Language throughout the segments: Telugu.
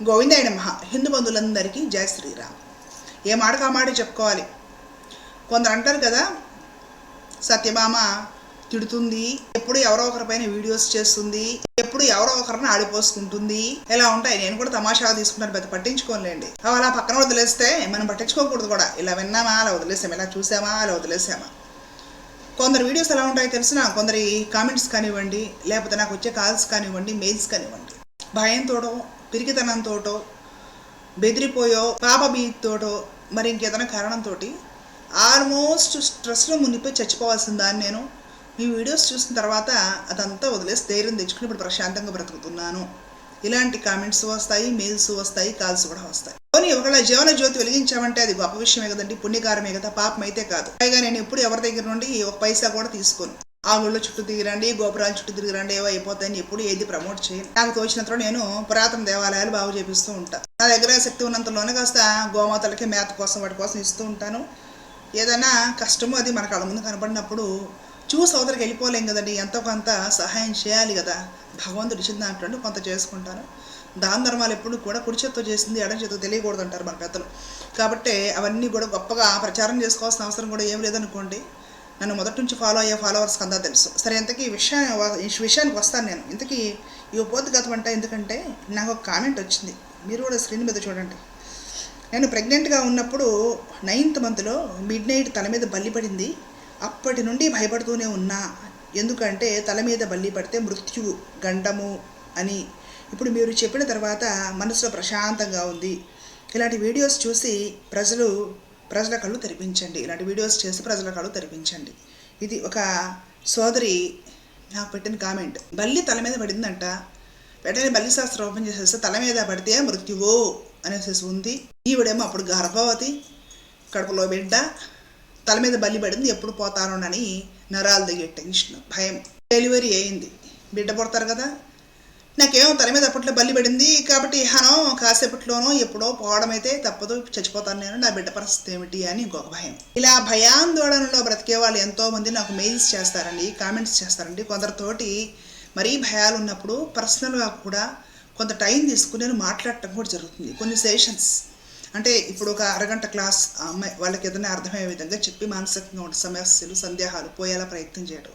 గోవిందాయ మహా హిందూ బంధువులందరికీ జయ శ్రీరామ్. ఏ మాట కామాట చెప్పుకోవాలి? కొందరు అంటారు కదా సత్యభామ తిడుతుంది ఎప్పుడు ఎవరో ఒకరిపైన వీడియోస్ చేస్తుంది ఎప్పుడు ఎవరో ఒకరిని ఆడిపోసుకుంటుంది. ఇలా ఉంటాయి. నేను కూడా తమాషాగా తీసుకుంటాను పెద్ద పట్టించుకోలేండి అవి అలా పక్కన వదిలేస్తే మనం పట్టించుకోకూడదు కూడా. ఇలా విన్నామా? అలా వదిలేసామా? ఇలా చూసామా? అలా వదిలేసామా? కొందరు వీడియోస్ ఎలా ఉంటాయో తెలిసిన కొందరి కామెంట్స్ కానివ్వండి లేకపోతే నాకు వచ్చే కాల్స్ కానివ్వండి మెయిల్స్ కానివ్వండి భయంతోటో పిరికితనంతోటో బెదిరిపోయో పాప మరి ఇంకేదైనా కారణంతో ఆల్మోస్ట్ స్ట్రెస్లో మునిగిపోయి చచ్చిపోవాల్సిన దాన్ని నేను మీ వీడియోస్ చూసిన తర్వాత అదంతా వదిలేసి ధైర్యం తెచ్చుకుని ఇప్పుడు ప్రశాంతంగా బ్రతుకుతున్నాను. ఇలాంటి కామెంట్స్ వస్తాయి మెయిల్స్ వస్తాయి కాల్స్ కూడా వస్తాయి. పోనీ ఒకవేళ జీవన జ్యోతి వెలిగించామంటే అది గొప్ప విషయమే కదండి పుణ్యకారమే కదా పాపం అయితే కాదు. పైగా నేను ఎప్పుడు ఎవరి దగ్గర నుండి ఒక పైసా కూడా తీసుకోను. ఆ ఊళ్ళో చుట్టూ తిరిగిరండి గోపురాలు చుట్టూ తిరిగిరండి ఏవో అయిపోతాయని ఎప్పుడు ఏది ప్రమోట్ చేయను. నాకు తోచినంతలో నేను పురాతన దేవాలయాలు బాగు చేపిస్తూ ఉంటాను నా దగ్గర శక్తి ఉన్నంతలోనే కాస్త గోమాతలకి మేత కోసం వాటి కోసం ఇస్తూ ఉంటాను. ఏదైనా కష్టమో అది మన కళ్ళ ముందు కనపడినప్పుడు చూసి అవతలకి వెళ్ళిపోలేం కదండి ఎంతో కొంత సహాయం చేయాలి కదా. భగవంతుడు ఇచ్చిన దాంట్లో కొంత చేసుకుంటాను. దాన ధర్మాలు ఎప్పుడు కూడా కుడి చేత్తో చేసింది ఎడం చేత్తో తెలియకూడదు అంటారు మన పెద్దలు. కాబట్టి అవన్నీ కూడా గొప్పగా ప్రచారం చేసుకోవాల్సిన అవసరం కూడా ఏం లేదనుకోండి నన్ను మొదటి నుంచి ఫాలో అయ్యే ఫాలోవర్స్ అంతా తెలుసు. సరే ఇంతకీ ఈ విషయం ఈ విషయానికి వస్తాను నేను. ఇంతకీ ఈ ఉపోద్ఘాతం అంటే ఎందుకంటే నాకు ఒక కామెంట్ వచ్చింది. మీరు కూడా స్క్రీన్ మీద చూడండి. నేను ప్రెగ్నెంట్గా ఉన్నప్పుడు నైన్త్ మంత్లో మిడ్ నైట్ తల మీద బల్లి పడింది. అప్పటి నుండి భయపడుతూనే ఉన్నా. ఎందుకంటే తల మీద బల్లి పడితే మృత్యువు గండము అని. ఇప్పుడు మీరు చెప్పిన తర్వాత మనసులో ప్రశాంతంగా ఉంది. ఇలాంటి వీడియోస్ చూసి ప్రజలు ప్రజల కళ్ళు తెరిపించండి. ఇలాంటి వీడియోస్ చేసి ప్రజల కళ్ళు తెరిపించండి. ఇది ఒక సోదరి నాకు పెట్టిన కామెంట్. బల్లి తల మీద పడిందంట. వెంటనే బల్లి శాస్త్రం ఓపెన్ చేసేస్తే తల మీద పడితే మృత్యువో అనేసి ఉంది. ఈవిడేమో అప్పుడు గర్భవతి కడుపులో బిడ్డ తల మీద బల్లి పడింది ఎప్పుడు పోతానోనని నరాలు దిగే టెన్షన్ భయం. డెలివరీ అయింది. బిడ్డ పుడతారు కదా? నాకేమో తల మీద అప్పట్లో బల్లి పడింది కాబట్టి హనం కాసేపట్లోనో ఎప్పుడో పోవడం అయితే తప్పదు చచ్చిపోతాను నేను నా బిడ్డ పరిస్థితి ఏమిటి అని ఇంకొక భయం. ఇలా భయాందోళనలో బ్రతికే వాళ్ళు ఎంతో మంది నాకు మెయిల్స్ చేస్తారండి కామెంట్స్ చేస్తారండి. కొందరితోటి మరీ భయాలు ఉన్నప్పుడు పర్సనల్గా కూడా కొంత టైం తీసుకుని నేను మాట్లాడటం కూడా జరుగుతుంది. కొన్ని సెషన్స్. అంటే ఇప్పుడు ఒక అరగంట క్లాస్ అమ్మాయి వాళ్ళకి ఏదైనా అర్థమయ్యే విధంగా చెప్పి మానసికంగా ఉన్న సమస్యలు సందేహాలు పోయేలా ప్రయత్నం చేయడం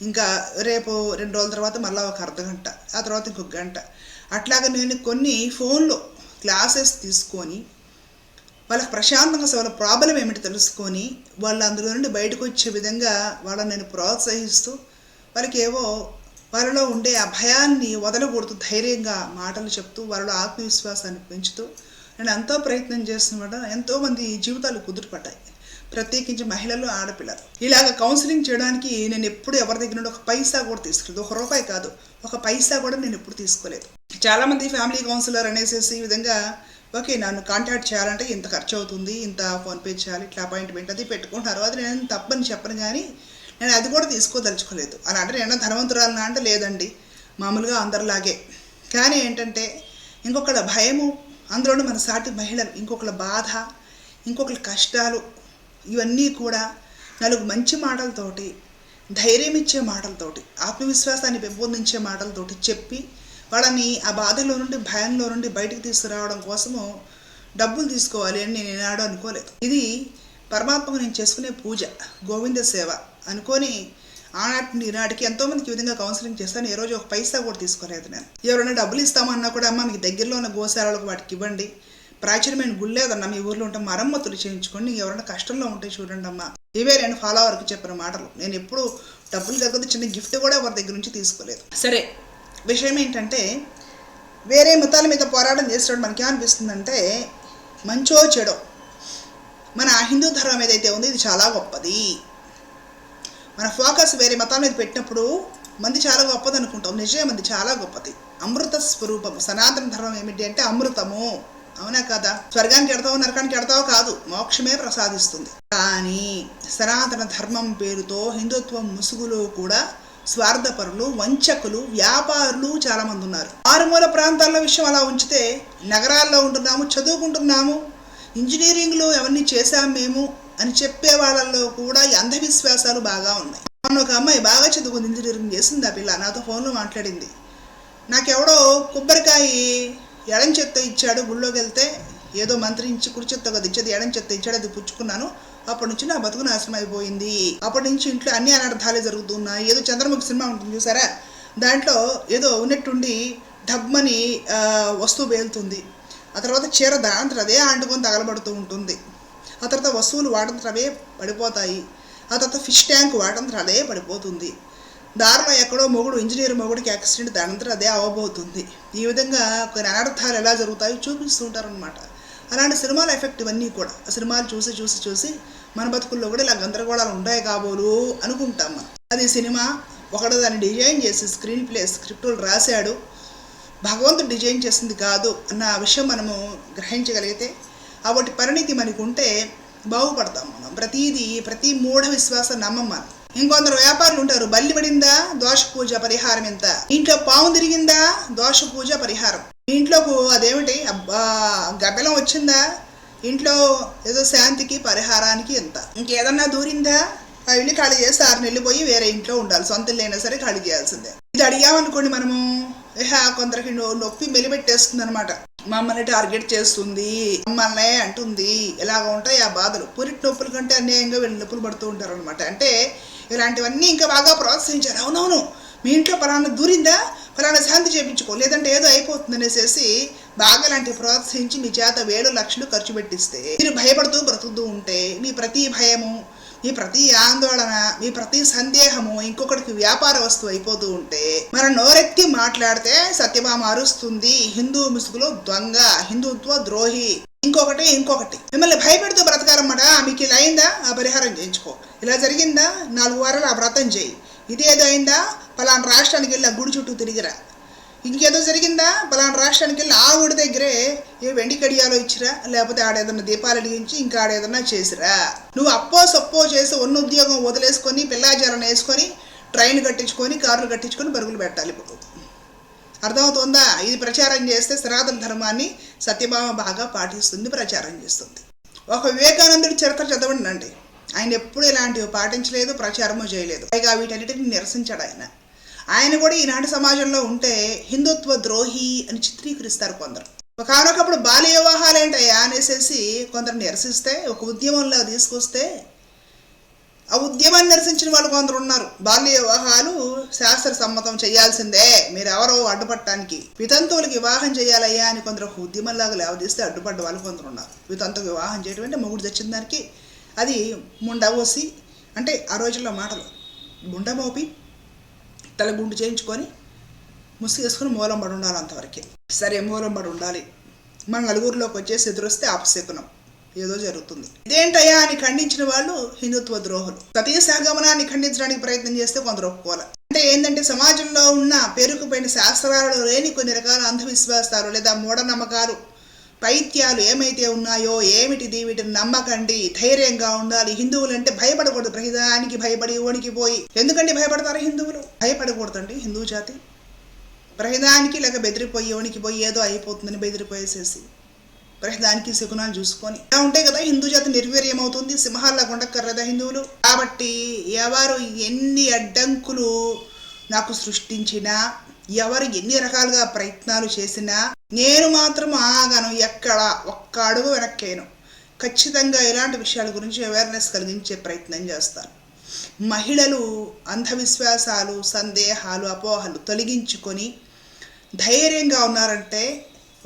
ఇంకా రేపు రెండు రోజుల తర్వాత మళ్ళీ ఒక అర్ధ గంట ఆ తర్వాత ఇంకొక గంట. అట్లాగా నేను కొన్ని ఫోన్లో క్లాసెస్ తీసుకొని వాళ్ళకి ప్రశాంతంగా వాళ్ళ ప్రాబ్లం ఏమిటి తెలుసుకొని వాళ్ళు అందులో నుండి బయటకు వచ్చే విధంగా వాళ్ళని నేను ప్రోత్సహిస్తూ వాళ్ళకి ఏవో వాళ్ళలో ఉండే ఆ భయాన్ని వదలకూడదు ధైర్యంగా మాటలు చెప్తూ వాళ్ళలో ఆత్మవిశ్వాసాన్ని పెంచుతూ నేను ఎంతో ప్రయత్నం చేస్తున్నమాట ఎంతోమంది జీవితాలు కుదురుపడ్డాయి ప్రత్యేకించి మహిళలు ఆడపిల్లలు. ఇలాగ కౌన్సిలింగ్ చేయడానికి నేను ఎప్పుడు ఎవరి దగ్గర నుండి ఒక పైసా కూడా తీసుకోలేదు. ఒక రూపాయి కాదు. ఒక పైసా కూడా నేను ఎప్పుడు తీసుకోలేదు. చాలామంది ఫ్యామిలీ కౌన్సిలర్ అనేసి ఈ విధంగా ఓకే నన్ను కాంటాక్ట్ చేయాలంటే ఇంత ఖర్చు అవుతుంది ఇంత ఫోన్పే చేయాలి ఇట్లా అపాయింట్మెంట్ అది పెట్టుకుంటున్నారు. అది నేను తప్పని చెప్పను కానీ నేను అది కూడా తీసుకోదలుచుకోలేదు. అలా అంటే నేను ధనవంతురాలనా అంటే లేదండి. మామూలుగా అందరిలాగే. కానీ ఏంటంటే ఇంకొకళ్ళ భయము అందులోనూ మన సాటి మహిళలు ఇంకొకళ్ళ బాధ ఇంకొకళ్ళ కష్టాలు ఇవన్నీ కూడా నలుగు మంచి మాటలతోటి ధైర్యం ఇచ్చే మాటలతోటి ఆత్మవిశ్వాసాన్ని పెంపొందించే మాటలతోటి చెప్పి వాళ్ళని ఆ బాధలో నుండి భయంలో నుండి బయటకు తీసుకురావడం కోసము డబ్బులు తీసుకోవాలి అని నేను ఏనాడు అనుకోలేదు. ఇది పరమాత్మకు నేను చేసుకునే పూజ గోవింద సేవ అనుకొని ఆనాటి నుండి ఈనాటికి ఎంతోమందికి ఈ విధంగా కౌన్సిలింగ్ చేస్తాను. ఏ రోజు ఒక పైసా కూడా తీసుకోలేదు నేను. ఎవరైనా డబ్బులు ఇస్తామన్నా కూడా అమ్మ మీకు దగ్గరలో ఉన్న గోశాలకు వాటికి ఇవ్వండి. ప్రాచుర్యమైన గుడి లేదన్న మీ ఊర్లో ఉంటే మరమ్మతులు చేయించుకోండి ఎవరైనా కష్టంలో ఉంటే చూడండి అమ్మా. ఇవే నేను ఫాలోవర్కి చెప్పిన మాటలు. నేను ఎప్పుడు డబ్బులు కాకపోతే చిన్న గిఫ్ట్ కూడా ఎవరి దగ్గర నుంచి తీసుకోలేదు. సరే. విషయం ఏంటంటే వేరే మతాల మీద పోరాటం చేసేటప్పుడు మనకి ఏమనిపిస్తుందంటే మంచో చెడో. మన హిందూ ధర్మం ఏదైతే ఉందో ఇది చాలా గొప్పది. మన ఫోకస్ వేరే మతాల మీద పెట్టినప్పుడు మంది చాలా గొప్పది అనుకుంటాం నిజమే మంది చాలా గొప్పది. అమృత స్వరూపం సనాతన ధర్మం ఏమిటి అంటే అమృతము. అవునా కదా? స్వర్గానికి ఎడతావు నరకానికి ఎడతావు కాదు మోక్షమే ప్రసాదిస్తుంది. కానీ సనాతన ధర్మం పేరుతో హిందుత్వం ముసుగులో కూడా స్వార్థపరులు వంచకులు వ్యాపారులు చాలా మంది ఉన్నారు. ఆరుమూల ప్రాంతాల్లో విషయం అలా ఉంచితే నగరాల్లో ఉంటున్నాము చదువుకుంటున్నాము ఇంజనీరింగ్లో ఎవరిని చేశాం మేము అని చెప్పే వాళ్ళల్లో కూడా ఈ అంధవిశ్వాసాలు బాగా ఉన్నాయి. మొన్న ఒక అమ్మాయి బాగా చదువుకుంది ఇంజనీరింగ్ చేసింది ఆ పిల్ల. నాతో ఫోన్లో మాట్లాడింది. నాకెవడో కొబ్బరికాయ ఎడం చెత్త ఇచ్చాడు గుళ్ళోకి వెళ్తే ఏదో మంత్రించి కుడి చెత్త కదా ఇచ్చేది ఎడం చెత్త ఇచ్చాడు అది పుచ్చుకున్నాను. అప్పటి నుంచి నా బతుకు నాశనం అయిపోయింది అప్పటి నుంచి ఇంట్లో అన్ని అనర్థాలే జరుగుతున్నాయి. ఏదో చంద్రముఖి సినిమా ఉంటుంది చూసారా? దాంట్లో ఏదో ఉన్నట్టుండి డబ్బని వస్తువు పేలుతుంది. ఆ తర్వాత చీర దాంట్లో అదే అంటుకొని తగలబడుతూ ఉంటుంది. ఆ తర్వాత వస్తువులు వాటంతట అవే పడిపోతాయి. ఆ తర్వాత ఫిష్ ట్యాంక్ వాటంతట అదే పడిపోతుంది. దారుణం ఎక్కడో మొగుడు ఇంజనీర్ మొగుడికి యాక్సిడెంట్ అనంతరం అదే అవబోతుంది. ఈ విధంగా కొన్ని అనర్థాలు ఎలా జరుగుతాయో చూపిస్తూ ఉంటారనమాట అలాంటి సినిమాల ఎఫెక్ట్ ఇవన్నీ కూడా. ఆ సినిమాలు చూసి చూసి చూసి మన బతుకుల్లో కూడా ఇలా గందరగోళాలు ఉంటాయి కాబోలు అనుకుంటాం మనం. అది సినిమా ఒకడు దాన్ని డిజైన్ చేసి స్క్రీన్ ప్లే స్క్రిప్టులు రాశాడు. భగవంతుడు డిజైన్ చేసింది కాదు అన్న విషయం మనము గ్రహించగలిగితే ఆ వాటి పరిణితి మనకు ఉంటే బాగుపడతాం మనం. ప్రతిదీ ప్రతి మూఢ విశ్వాసం నమ్మం మనం. ఇంకొందరు వ్యాపారులు ఉంటారు. బల్లి పడిందా? దోష పూజ పరిహారం ఎంత? ఇంట్లో పాము తిరిగిందా? దోష పూజ పరిహారం. ఇంట్లోకు అదేమిటి? అబ్బా గబ్బెలం వచ్చిందా? ఇంట్లో ఏదో శాంతికి పరిహారానికి ఎంత? ఇంకేదన్నా దూరిందా? వెళ్ళి ఇల్లు ఖాళీ చేసి ఆరు నెలలు పోయి వేరే ఇంట్లో ఉండాలి. సొంత లేనా సరే ఖాళీ చేయాల్సిందే. ఇది అడిగామనుకోండి మనము. కొందరికి నొప్పి మెలిపెట్టేస్తుంది అనమాట మమ్మల్ని టార్గెట్ చేస్తుంది. మమ్మల్ని అంటుంది. ఇలాగ ఉంటాయి ఆ బాధలు. పురిటి నొప్పుల కంటే అన్యాయంగా వీళ్ళు నొప్పులు పడుతూ ఉంటారు అనమాట అంటే ఇలాంటివన్నీ ఇంకా బాగా ప్రోత్సహించారు. అవునవును మీ ఇంట్లో పలానా దూరిందా? ఫలానా శాంతి చేయించుకో లేదంటే ఏదో అయిపోతుంది అనేసి బాగా లాంటి ప్రోత్సహించి మీ చేత వేలు లక్షలు ఖర్చు పెట్టిస్తే మీరు భయపడుతూ బ్రతుకుతూ ఉంటే మీ ప్రతి భయము మీ ప్రతి ఆందోళన మీ ప్రతి సందేహము ఇంకొకటికి వ్యాపార వస్తువు అయిపోతూ ఉంటే మనం నోరెత్తి మాట్లాడితే సత్యభామ అరుస్తుంది హిందూ ముసుగులో దొంగ హిందుత్వ ద్రోహి. ఇంకొకటి ఇంకొకటి. మిమ్మల్ని భయపెడుతూ బ్రతకాలన్నమాట మీకు ఇలా అయిందా? ఆ పరిహారం చేయించుకో. ఇలా జరిగిందా? నాలుగు వారాలు ఆ వ్రతం చేయి. ఇదేదో అయిందా? పలానా రాష్ట్రానికి వెళ్ళి ఆ గుడి చుట్టూ తిరిగిరా. ఇంకేదో జరిగిందా? పలానా రాష్ట్రానికి వెళ్ళి ఆ గుడి దగ్గరే ఏ వెండి కడియాలో ఇచ్చిరా? లేకపోతే ఆడేదన్నా దీపాలు అడిగించి ఇంకా ఆడేదన్నా చేసిరా? నువ్వు అప్పో సప్పో చేసి ఉన్న ఉద్యోగం వదిలేసుకొని పిల్లాచారం వేసుకొని ట్రైన్ కట్టించుకొని కార్లు కట్టించుకొని పరుగులు పెట్టాలి ఇప్పుడు. అర్థమవుతుందా? ఇది ప్రచారం చేస్తే సనాతన ధర్మాన్ని సత్యభామ బాగా పాటిస్తుంది ప్రచారం చేస్తుంది. ఒక వివేకానందుడి చరిత్ర చదవండి అండి ఆయన ఎప్పుడు ఇలాంటివి పాటించలేదు ప్రచారము చేయలేదు. పైగా వీటన్నిటిని నిరసించాడు ఆయన. ఆయన కూడా ఈనాటి సమాజంలో ఉంటే హిందుత్వ ద్రోహి అని చిత్రీకరిస్తారు కొందరు. ఒకనొకప్పుడు బాల్య వివాహాలు ఏంటయ్యా అనేసి కొందరు నిరసిస్తే ఒక ఉద్యమంలో తీసుకొస్తే ఆ ఉద్యమాన్ని నిరసించిన వాళ్ళు కొందరు ఉన్నారు. బాల్య వివాహాలు శాస్త్ర సమ్మతం చేయాల్సిందే. మీరు ఎవరో అడ్డుపట్టడానికి. వితంతువులకు వివాహం చేయాలయ్యా అని కొందరు ఒక ఉద్యమంలాగా లేవదీస్తే అడ్డుపడ్డ వాళ్ళు కొందరు ఉన్నారు. వితంతుకు వివాహం చేయడం అంటే మొగుడు తెచ్చిన దానికి అది ముండవోసి అంటే ఆ రోజుల్లో మాటలు గుండమోపి తల గుండు చేయించుకొని ముసుగేసుకొని మూలం పడి ఉండాలి అంతవరకే. సరే మూలం పడి ఉండాలి. మన నలుగురిలోకి వచ్చేసి ఎదురొస్తే ఆపశకునం ఏదో జరుగుతుంది. ఇదేంటయ్యా అని ఖండించిన వాళ్ళు హిందుత్వ ద్రోహులు. సతీయ సహగమనాన్ని ఖండించడానికి ప్రయత్నం చేస్తే కొందరు ఒప్పుకోవాలి. అంటే ఏంటంటే సమాజంలో ఉన్న పేరుకుపోయిన శాస్త్రాలలో లేని కొన్ని రకాల అంధవిశ్వాసాలు లేదా మూఢనమ్మకాలు పైత్యాలు ఏమైతే ఉన్నాయో ఏమిటిది వీటిని నమ్మకండి ధైర్యంగా ఉండాలి. హిందువులు అంటే భయపడకూడదు. ప్రతిదానికి భయపడి వణికిపోయి ఎందుకండి భయపడతారు హిందువులు? భయపడకూడదండి హిందూ జాతి. ప్రతిదానికి లేక బెదిరిపోయి వణికిపోయి ఏదో అయిపోతుందని బెదిరిపోయేసేసి. ప్రతిదానికి శకునాలు చూసుకొని. ఇలా ఉంటాయి కదా హిందూ జాతి నిర్వీర్యమవుతుంది అవుతుంది సింహాల్లా హిందువులు. కాబట్టి ఎవరు ఎన్ని అడ్డంకులు నాకు సృష్టించినా ఎవరు ఎన్ని రకాలుగా ప్రయత్నాలు చేసినా నేను మాత్రం ఆగను ఎక్కడ ఒక్క అడుగు వెనక్కేను ఖచ్చితంగా ఇలాంటి విషయాల గురించి అవేర్నెస్ కలిగించే ప్రయత్నం చేస్తాను. మహిళలు అంధవిశ్వాసాలు సందేహాలు అపోహలు తొలగించుకొని ధైర్యంగా ఉన్నారంటే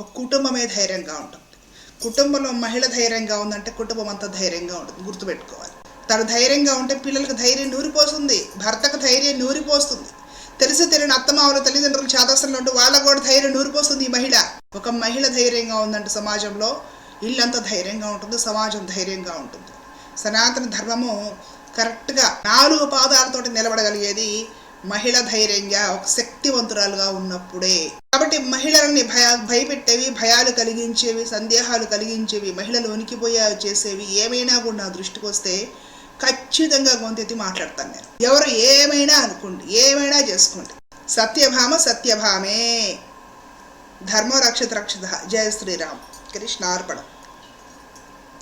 ఒక కుటుంబమే ధైర్యంగా ఉంటుంది కుటుంబంలో మహిళ ధైర్యంగా ఉందంటే కుటుంబం అంతా ధైర్యంగా ఉంటుంది. గుర్తుపెట్టుకోవాలి. తను ధైర్యంగా ఉంటే పిల్లలకు ధైర్యం నూరిపోస్తుంది. భర్తకు ధైర్యం నూరిపోస్తుంది. తెలిసి తెలియని అత్తమావులు తల్లిదండ్రులు చాదస్తులు ఉంటే వాళ్ళకు కూడా ధైర్యం నూరిపోస్తుంది ఈ మహిళ. ఒక మహిళ ధైర్యంగా ఉందంటే సమాజంలో ఇల్లంతా ధైర్యంగా ఉంటుంది సమాజం ధైర్యంగా ఉంటుంది. సనాతన ధర్మము కరెక్ట్గా నాలుగు పాదాలతోటి నిలబడగలిగేది మహిళ ధైర్యంగా ఒక శక్తివంతురాలుగా ఉన్నప్పుడే. కాబట్టి మహిళలని భయ భయపెట్టేవి భయాలు కలిగించేవి సందేహాలు కలిగించేవి మహిళలు వణికిపోయా చేసేవి ఏమైనా కూడా నా దృష్టికి వస్తే ఖచ్చితంగా గొంతెత్తి మాట్లాడతాను నేను. ఎవరు ఏమైనా అనుకోండి ఏమైనా చేసుకోండి సత్యభామ సత్యభామే. ధర్మ రక్షత రక్షిత. జయ శ్రీరామ్. కృష్ణార్పణం.